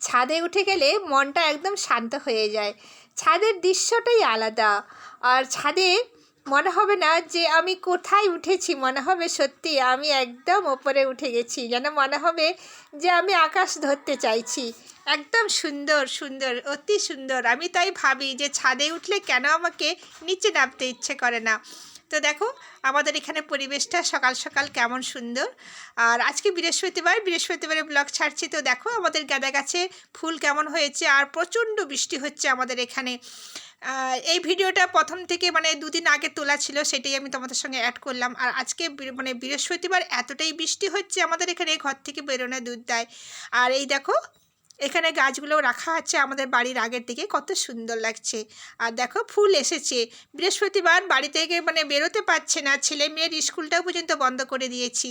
ছাদে উঠে গেলে মনটা একদম শান্ত হয়ে যায়। ছাদের দৃশ্যটাই আলাদা। আর ছাদে মনে হবে না যে আমি কোথায় উঠেছি, মনে হবে সত্যি আমি একদম ওপরে উঠে গেছি, যেন মনে হবে যে আমি আকাশ ধরতে চাইছি। একদম সুন্দর সুন্দর, অতি সুন্দর। আমি তাই ভাবি যে ছাদে উঠলে কেন আমাকে নিচে নামতে ইচ্ছে করে না? তো দেখো, আমাদের এখানে পরিবেশটা সকাল সকাল কেমন সুন্দর। আর আজকে বৃহস্পতিবার বৃহস্পতিবারে ব্লগ ছাড়ছি। তো দেখো, আমাদের গাঁদা গাছে ফুল কেমন হয়েছে আর প্রচণ্ড বৃষ্টি হচ্ছে আমাদের এখানে। এই ভিডিওটা প্রথম থেকে মানে দুদিন আগে তোলা ছিল, সেটাই আমি তোমাদের সঙ্গে অ্যাড করলাম। আর আজকে মানে বৃহস্পতিবার এতটাই বৃষ্টি হচ্ছে আমাদের এখানে, ঘর থেকে বেরোনো দুধ দেয়। আর এই দেখো এখানে গাছগুলো রাখা আছে আমাদের বাড়ির আগের দিকে, কত সুন্দর লাগছে। আর দেখো ফুল এসেছে। বৃহস্পতিবার বাড়ি থেকে মানে বেরোতে পারছে না, ছেলে মেয়ের স্কুলটাও পর্যন্ত বন্ধ করে দিয়েছি।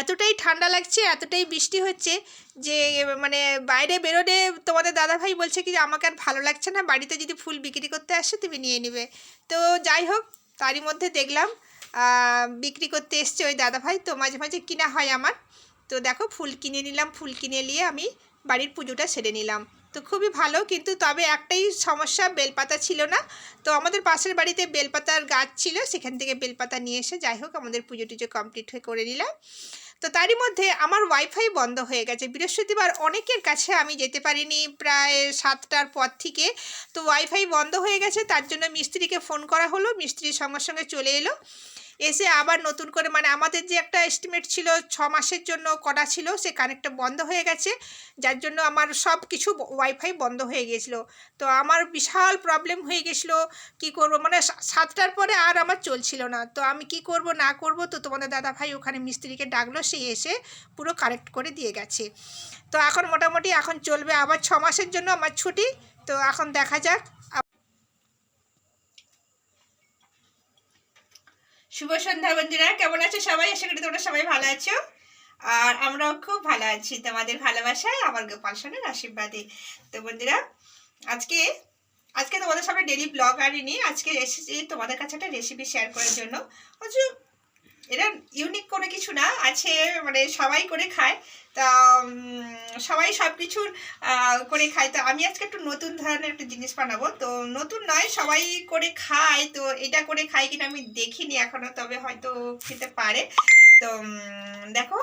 এতটাই ঠান্ডা লাগছে, এতটাই বৃষ্টি হচ্ছে যে মানে বাইরে বেরোলে তোমাদের দাদাভাই বলছে কি আমাকে আর ভালো লাগছে না, বাড়িতে যদি ফুল বিক্রি করতে আসে তুমি নিয়ে নেবে। তো যাই হোক, তারই মধ্যে দেখলাম বিক্রি করতে এসছে ওই দাদাভাই, তো মাঝে মাঝে কিনা হয় আমার। তো দেখো ফুল কিনে নিলাম, ফুল কিনে নিয়ে আমি বাড়ির পুজোটা সেরে নিলাম। তো খুবই ভালো, কিন্তু তবে একটাই সমস্যা, বেলপাতা ছিল না। তো আমাদের পাশের বাড়িতে বেলপাতার গাছ ছিল, সেখান থেকে বেলপাতা নিয়ে এসে যাই হোক, আমাদের পুজো টুজো কমপ্লিট হয়ে করে নিলাম। তো তারই মধ্যে আমার ওয়াইফাই বন্ধ হয়ে গেছে। বৃহস্পতিবার অনেকের কাছে আমি যেতে পারিনি, প্রায় সাতটার পর থেকে। তো ওয়াইফাই বন্ধ হয়ে গেছে, তার জন্য মিস্ত্রিকে ফোন করা হলো মিস্ত্রি সঙ্গে সঙ্গে চলে এলো। এসে আবার নতুন করে মানে আমাদের যে একটা এস্টিমেট ছিল ছ মাসের জন্য করা ছিল, সে কানেক্টটা বন্ধ হয়ে গেছে। যার জন্য আমার সব কিছু ওয়াইফাই বন্ধ হয়ে গেছিল। তো আমার বিশাল প্রবলেম হয়ে গেছিল, কি করব? মানে সাতটার পরে আর আমার চলছিল না। তো আমি কি করব, না করব? তো তোমাদের দাদা ভাই ওখানে মিস্ত্রিকে ডাকলো, সে এসে পুরো কানেক্ট করে দিয়ে গেছে। তো এখন মোটামুটি এখন চলবে, আবার ছ মাসের জন্য আমার ছুটি। তো এখন দেখা যাক। শুভ সন্ধ্যা বন্ধুরা, কেমন আছো সবাই? আশা করি তোমরা সবাই ভালো আছো। আর আমরাও খুব ভালো আছি, তোমাদের ভালোবাসায়, আমার গোপাল সোনার আশীর্বাদে। তো বন্ধুরা, আজকে আজকে তোমাদের সবাই ডেলি ব্লগ আনিনি আজকে এসেছি তোমাদের কাছে একটা রেসিপি শেয়ার করার জন্য। অথচ এটা ইউনিক কোনো কিছু না, আছে মানে সবাই করে খায়। তা সবাই সব কিছুর করে খায়। তো আমি আজকে একটু নতুন ধরনের একটা জিনিস বানাবো। তো নতুন নয়, সবাই করে খায়। তো এটা করে খায় কিনা আমি দেখিনি এখনও, তবে হয়তো খেতে পারে। তো দেখো,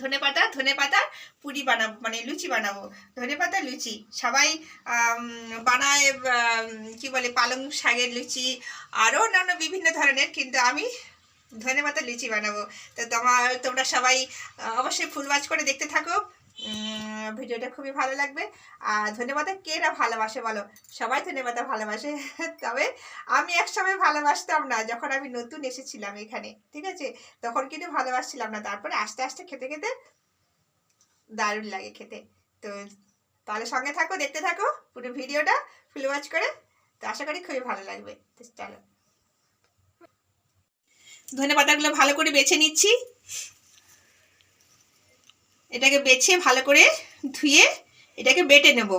ধনে পাতা ধনে পাতা, পুরি বানাবো মানে লুচি বানাবো। ধনে পাতা, লুচি। সবাই বানায় কি বলে, পালং শাকের লুচি। আরও অন্যান্য বিভিন্ন ধরনের, কিন্তু আমি ধনে পাতা লুচি বানাবো। তো তোমার, তোমরা সবাই অবশ্যই ফুল করে দেখতে থাকো। ভিডিওটা খুবই ভালো লাগবে। আর ধন্যবাদ, কে না ভালোবাসে বলো? সবাই ধন্যবাদ ভালোবাসে। তবে আমি এক সময় ভালোবাসতাম না, যখন আমি নতুন এসেছিলাম এখানে, ঠিক আছে? তখন কিন্তু ভালোবাসছিলাম না। তারপরে আস্তে আস্তে খেতে খেতে দারুণ লাগে খেতে। তো তাহলে সঙ্গে থাকো, দেখতে থাকো পুরো ভিডিওটা, ফুল ওয়াচ করে। তো আশা করি খুবই ভালো লাগবে। চলো। ধনে পাতাগুলো ভালো করে বেছে নিচ্ছি। এটাকে বেছে ভালো করে ধুয়ে এটাকে বেটে নেব।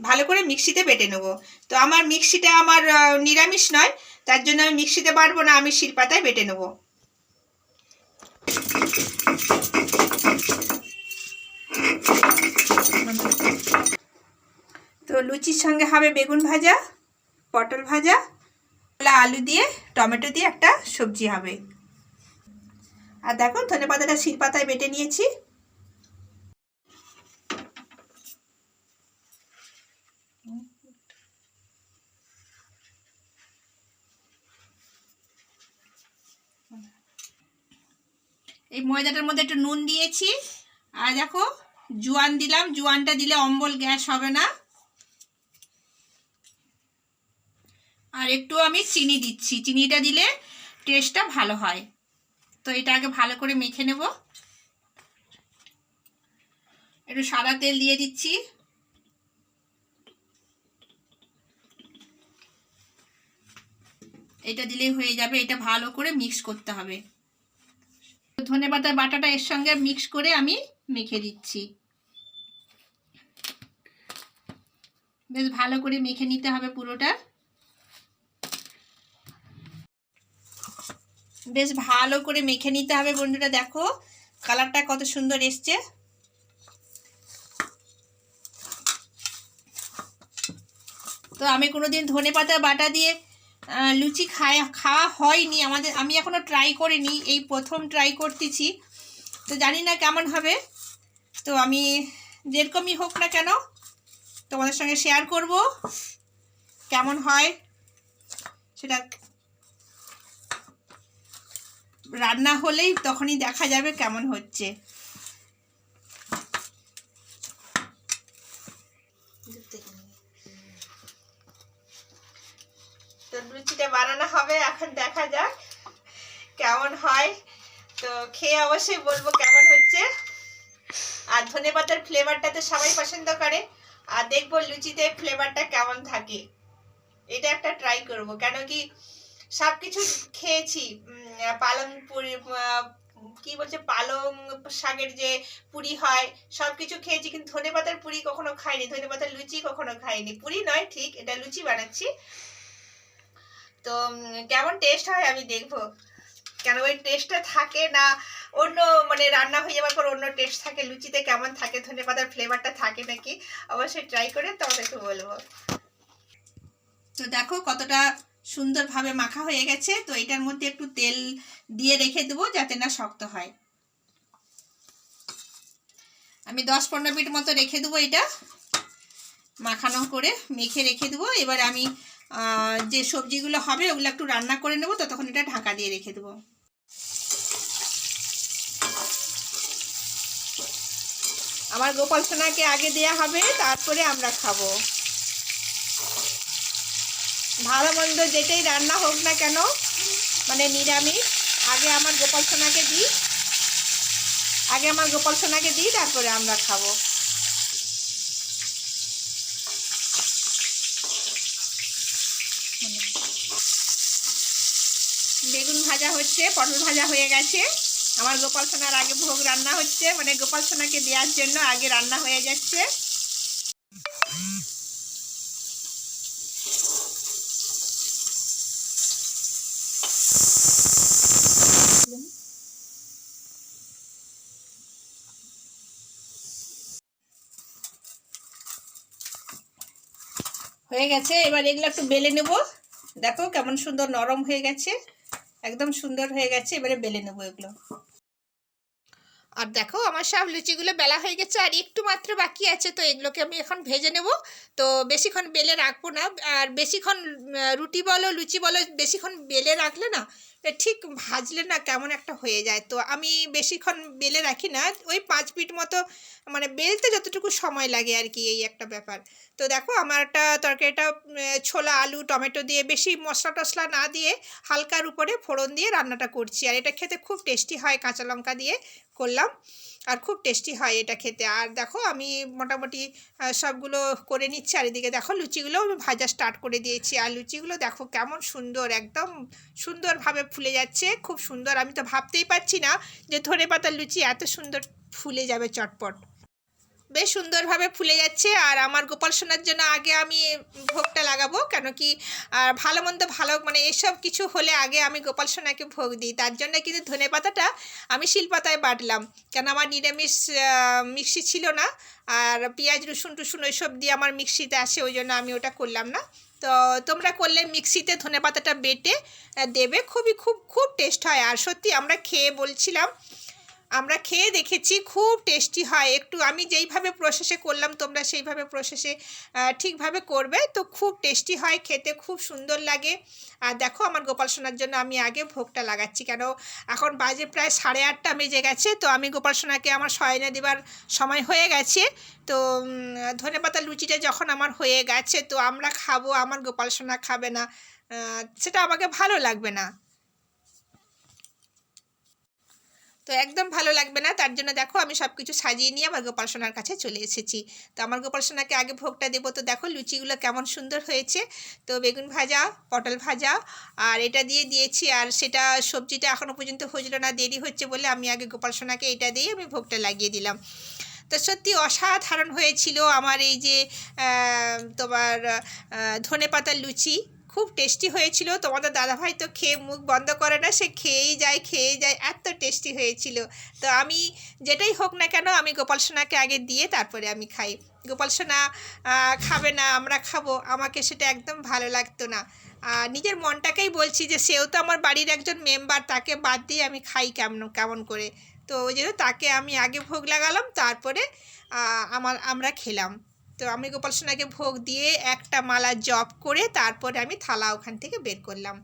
ভালো করে মিক্সিতে বেটে নেব। তো আমার মিক্সিটা আমার নিরামিষ নয়, তার জন্য আমি মিক্সিতে বাড়বো না, আমি শিলপাতায় বেটে নেব। তো লুচির সঙ্গে হবে বেগুন ভাজা, পটল ভাজা আলু দিয়ে, টমেটো দিয়ে একটা সবজি হবে। আর দেখো, ধনে পাতাটা শিল পাতায় বেটে নিয়েছি। এই ময়দাটার মধ্যে একটু নুন দিয়েছি। আর দেখো, জোয়ান দিলাম। জোয়ানটা দিলে অম্বল গ্যাস হবে না। একটু আমি চিনি দিচ্ছি। চিনিটা দিলে টেস্টটা ভালো হয়। তো এটা আগে ভালো করে মেখে নেব। একটু সাদা তেল দিয়ে দিচ্ছি। এটা দিলেই হয়ে যাবে। এটা ভালো করে মিক্স করতে হবে। ধনে পাতার বাটাটা এর সঙ্গে মিক্স করে আমি মেখে দিচ্ছি। বেশ ভালো করে মেখে নিতে হবে পুরোটা। বেশ ভালো করে মেখে নিতে হবে বন্ধুরা, দেখো। কালারটা কত সুন্দর এসছে। তো আমি কোনো দিন ধনে পাতা বাটা দিয়ে লুচি খায়, খাওয়া হয়নি। আমাদের, আমি এখনও ট্রাই করিনি, এই প্রথম ট্রাই করতেছি। তো জানি না কেমন হবে। তো আমি যেরকমই হোক না কেন, তোমাদের সঙ্গে শেয়ার করব। কেমন হয়, সেটা রান্না হলেই তখনই দেখা যাবে কেমন হচ্ছে। তো লুচিটা বানানো হবে, এখন দেখা যাক কেমন হয়। তো খেয়ে অবশ্যই বলব কেমন হচ্ছে। আর ধনে পাতার ফ্লেভারটা তো সবাই পছন্দ করে। আর দেখব লুচিতে ফ্লেভারটা কেমন থাকে। এটা একটা ট্রাই করব, কেন কি সব কিছু খেয়েছি পালং পুরি কি বলছে, পালং শাকের যে পুরি হয় সব কিছু খেয়েছি, কিন্তু ধনে পাতার পুরি কখনো খাইনি, ধনে পাতার লুচি কখনো খাইনি। পুরি নয়, ঠিক, এটা লুচি বানাচ্ছি। তো কেমন টেস্ট হয় আমি দেখব। কেন ওই টেস্টটা থাকে না, অন্য মানে রান্না হয়ে যাওয়ার পর অন্য টেস্ট থাকে, লুচিতে কেমন থাকে, ধনে পাতার ফ্লেভারটা থাকে নাকি, অবশ্যই ট্রাই করে তোমাদেরকে বলব। তো দেখো কতটা সুন্দরভাবে মাখা হয়ে গেছে, তো এটার মধ্যে একটু তেল দিয়ে রেখে দেবো যাতে না শক্ত হয়। আমি দশ পনেরো মিনিট মতো রেখে দেবো এটা, মাখানো করে মেখে রেখে দেবো। এবার আমি যে সবজিগুলো হবে ওগুলো একটু রান্না করে নেব ততক্ষণ এটা ঢাকা দিয়ে রেখে দেবো। আমার গোপাল সোনাকে আগে দেয়া হবে, তারপরে আমরা খাব। ভালো মন্দ যেটাই রান্না হোক না কেন মানে নিরামিষ, আগে আমার গোপাল সোনাকে দিই, আগে আমার গোপাল সোনাকে দিই, তারপরে আমরা খাব। বেগুন ভাজা হচ্ছে, পটল ভাজা হয়ে গেছে। আমার গোপাল সোনার আগে ভোগ রান্না হচ্ছে মানে গোপাল সোনাকে দেওয়ার জন্য আগে রান্না হয়ে যাচ্ছে। হয়ে গেছে, এবার এগুলো একটু বেলে নেব। দেখো কেমন সুন্দর নরম হয়ে গেছে, একদম সুন্দর হয়ে গেছে, এবারে বেলে নেব এগুলো। আর দেখো, আমার সব লুচিগুলো বেলা হয়ে গেছে আর একটু মাত্র বাকি আছে, তো এগুলোকে আমি এখন ভেজে নেব। তো বেশিক্ষণ বেলে রাখব না। আর বেশিক্ষণ রুটি বলো, লুচি বলো, বেশিক্ষণ বেলে রাখলে না ঠিক ভাজলে না কেমন একটা হয়ে যায়। তো আমি বেশিক্ষণ বেলে রাখি না। ওই পাঁচ মিনিট মতো মানে বেলতে যতটুকু সময় লাগে আর কি এই একটা ব্যাপার। তো দেখো আমার একটা তরকারিটা ছোলা, আলু, টমেটো দিয়ে বেশি মশলা টশলা না দিয়ে হালকার উপরে ফোড়ন দিয়ে রান্নাটা করছি। আর এটা খেতে খুব টেস্টি হয় কাঁচা লঙ্কা দিয়ে করলাম। আর খুব টেস্টি হয় এটা খেতে। আর দেখো আমি মোটামুটি সবগুলো করে নিচ্ছি। আর এদিকে দেখো লুচিগুলো আমি ভাজা স্টার্ট করে দিয়েছি। আর লুচিগুলো দেখো কেমন সুন্দর, একদম সুন্দরভাবে ফুলে যাচ্ছে। খুব সুন্দর। আমি তো ভাবতেই পারছি না যে ধনে পাতার লুচি এত সুন্দর ফুলে যাবে চটপট। বেশ সুন্দরভাবে ফুলে যাচ্ছে আর আমার গোপাল সোনার জন্য আগে আমি ভোগটা লাগাবো, কেন কি, আর ভালো মন্দ ভালো মানে এসব কিছু হলে আগে আমি গোপাল সোনাকে ভোগ দিই। তার জন্য কিন্তু ধনে পাতাটা আমি শিলপাতায় বাটলাম, কেন আমার নিরামিষ মিক্সি ছিল না, আর পেঁয়াজ, রসুন, টুসুন ওইসব দিয়ে আমার মিক্সিতে আসে, ওই জন্য আমি ওটা করলাম না। তো তোমরা করলে মিক্সিতে ধনে পাতাটা বেটে দেবে, খুবই খুব খুব টেস্ট হয়। আর সত্যি আমরা খেয়ে বলছিলাম আমরা খেয়ে দেখেছি, খুব টেস্টি হয়। একটু আমি যেইভাবে প্রসেসে করলাম, তোমরা সেইভাবে প্রসেসে ঠিকভাবে করবে। তো খুব টেস্টি হয়, খেতে খুব সুন্দর লাগে। আর দেখো আমার গোপাল সোনার জন্য আমি আগে ভোগটা লাগাচ্ছি। কেন, এখন বাজে প্রায় সাড়ে আটটা বেজে গেছে, তো আমি গোপাল সোনাকে আমার শয়নে দেবার সময় হয়ে গেছে। তো ধনে পাতা লুচিটা যখন আমার হয়ে গেছে, তো আমরা খাব, আমার গোপাল সোনা খাবে না। সেটা আমাকে ভালো লাগবে না। তো একদম ভালো লাগবে না। তার জন্য দেখো আমি সব কিছু সাজিয়ে নিয়ে আমার গোপাল সোনার কাছে চলে এসেছি। তো আমার গোপাল সোনাকে আগে ভোগটা দেবো। তো দেখো লুচিগুলো কেমন সুন্দর হয়েছে। তো বেগুন ভাজা, পটল ভাজা আর এটা দিয়ে দিয়েছি। আর সেটা সবজিটা এখনও পর্যন্ত হয়েছিল না, দেরি হচ্ছে বলে আমি আগে গোপাল সোনাকে এটা দিয়ে আমি ভোগটা লাগিয়ে দিলাম। তো সত্যি অসাধারণ হয়েছিল আমার এই যে তোমার ধনে পাতার লুচি। খুব টেস্টি হয়েছিল। তোমাদের দাদাভাই তো খেয়ে মুখ বন্ধ করে না, সে খেয়েই যায় খেয়েই যায়, এত টেস্টি হয়েছিল। তো আমি যেটাই হোক না কেন আমি গোপাল সোনাকে আগে দিয়ে তারপরে আমি খাই। গোপাল সোনা খাবে না, আমরা খাব, আমাকে সেটা একদম ভালো লাগতো না। আর নিজের মনটাকেই বলছি যে সেও তো আমার বাড়ির একজন মেম্বার তাকে বাদ দিয়ে আমি খাই কেমন কেমন করে। তো ওই জন্য তাকে আমি আগে ভোগ লাগালাম, তারপরে আমার, আমরা খেলাম। তো আমি গোপাল সোনাকে ভোগ দিয়ে একটা মালা জপ করে তারপরে আমি থালা ওখান থেকে বের করলাম।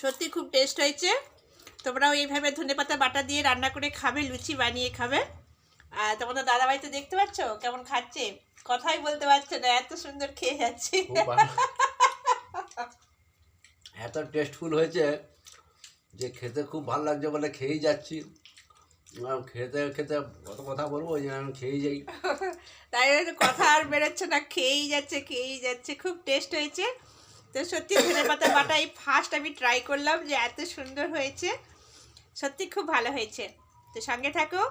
সত্যি খুব টেস্ট হয়েছে। তোমরাও এইভাবে ধনেপাতা বাটা দিয়ে রান্না করে খাবে লুচি বানিয়ে খাবে। আর তোমাদের দাদাভাই তো দেখতে পাচ্ছ কেমন খাচ্ছে? কথাই বলতে পারছে না এত সুন্দর খেয়ে যাচ্ছে। এত টেস্টফুল হয়েছে। যে খেতে খুব ভালো লাগছে বলে খেয়েই যাচ্ছি। খেতে খেতে কত কথা বলব জন্য আমি খেয়েই যাই। তাই কথা আর বেরোচ্ছে না, খেয়েই যাচ্ছে খেয়েই যাচ্ছে, খুব টেস্ট হয়েছে। তো সত্যি ধনে পাতা বাটা এই ফার্স্ট আমি ট্রাই করলাম যে এত সুন্দর হয়েছে। সত্যি খুব ভালো হয়েছে। তো সঙ্গে থাকো,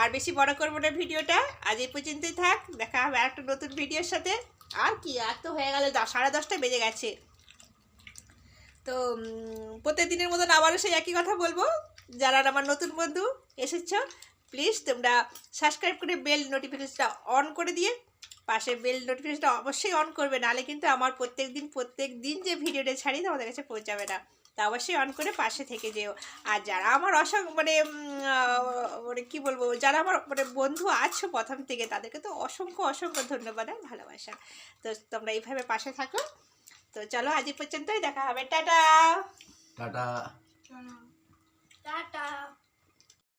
আর বেশি বড় করব না ভিডিওটা। আজ এই পর্যন্তই থাক, দেখা হবে একটা নতুন ভিডিওর সাথে। আর কি, আর তো হয়ে গেল সাড়ে দশটা বেজে গেছে। তো উম, প্রত্যেকদিনের মতন আবারও সেই একই কথা বলব। যারা আমার নতুন বন্ধু এসেছ প্লিজ তোমরা সাবস্ক্রাইব করে বেল নোটিফিকেশনটা অন করে দিয়ে পাশে বেল নোটিফিকেশনটা অবশ্যই অন করবে নাহলে কিন্তু আমার প্রত্যেক দিন প্রত্যেক দিন যে ভিডিওটা ছাড়ি তোমাদের কাছে পৌঁছাবে না। তা অবশ্যই অন করে পাশে থেকে যেও। আর যারা আমার অসং মানে মানে কী বলব যারা আমার মানে বন্ধু আছো প্রথম থেকে তাদেরকে তো অসংখ্য অসংখ্য ধন্যবাদ আর ভালোবাসা। তো তোমরা এইভাবে পাশে থাকো। তো চলো আজ এই পর্যন্তই দেখা হবে টাটা টাটা টাটা